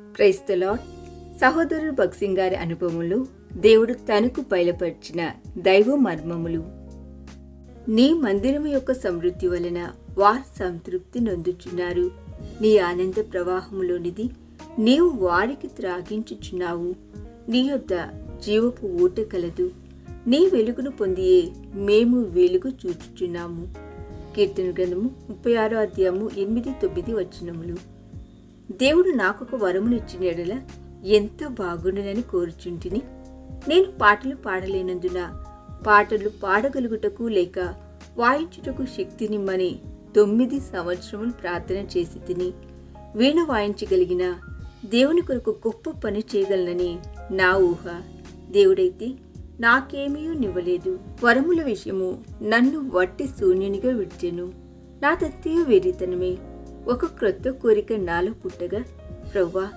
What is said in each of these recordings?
క్రైస్తలో సహోదరుడు భక్సింగ్ గారి అనుభవములు దేవుడు తనకు బయలుపరిచిన దైవ మర్మములు. నీ మందిరము యొక్క సమృద్ధి వలన వారు సంతృప్తి నొందుచున్నారు. నీ ఆనంద ప్రవాహములోనిది నీవు వారికి త్రాగించుచున్నావు. నీ యొద్ద జీవపు ఊట కలదు. నీ వెలుగును పొందియే మేము వెలుగు చూచుచున్నాము. కీర్తన గ్రంథము ముప్పై ఆరో అధ్యాయము ఎనిమిది తొమ్మిది వచనములు. దేవుడు నాకొక వరమునిచ్చిన ఎడల ఎంతో బాగుండునని కోరుచుంటిని. నేను పాటలు పాడలేనందున పాటలు పాడగలుగుటకు లేక వాయించుటకు శక్తినిమ్మని తొమ్మిది సంవత్సరములు ప్రార్థన చేసి తిని వీణ వాయించగలిగిన దేవుని కొరకు గొప్ప పని చేయగలనని నా ఊహ. దేవుడైతే నాకేమీ నివ్వలేదు. వరముల విషయము నన్ను వట్టి శూన్యునిగా విడిచెను. నా తత్తియు వేరితనమే. ఒక క్రొత్త కోరిక నాలో పుట్టగా ప్రవ్వా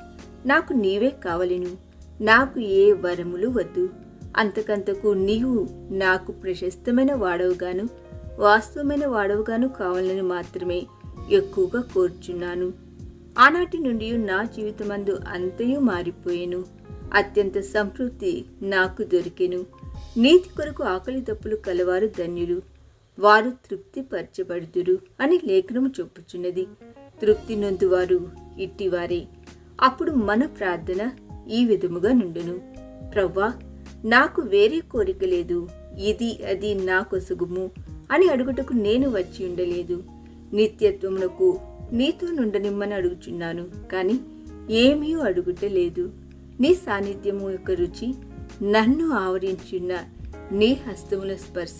నాకు నీవే కావలను. నాకు ఏ వరములు వద్దు. అంతకంతకు నీవు నాకు ప్రశస్తమైన వాడవుగాను వాస్తవమైన వాడవుగాను కావాలని మాత్రమే ఎక్కువగా కోరుచున్నాను. ఆనాటి నుండి నా జీవితమందు అంతయు మారిపోయాను. అత్యంత సంతృప్తి నాకు దొరికెను. నీతి కొరకు ఆకలి తప్పులు కలవారు ధన్యులు. వారు తృప్తిపరచబడుతురు అని లేఖనము చెప్పుచున్నది. తృప్తి నొందువారు ఇట్టివారే. అప్పుడు మన ప్రార్థన ఈ విధముగా నుండును. ప్రవ్వా నాకు వేరే కోరిక లేదు. ఇది అది నా కొసుగుము అని అడుగుటకు నేను వచ్చి ఉండలేదు. నిత్యత్వమునకు నీతో నుండనిమ్మని అడుగుచున్నాను కానీ ఏమీ అడుగుటలేదు నీ సాన్నిధ్యము యొక్క రుచి నన్ను ఆవరించున్న నీ హస్తముల స్పర్శ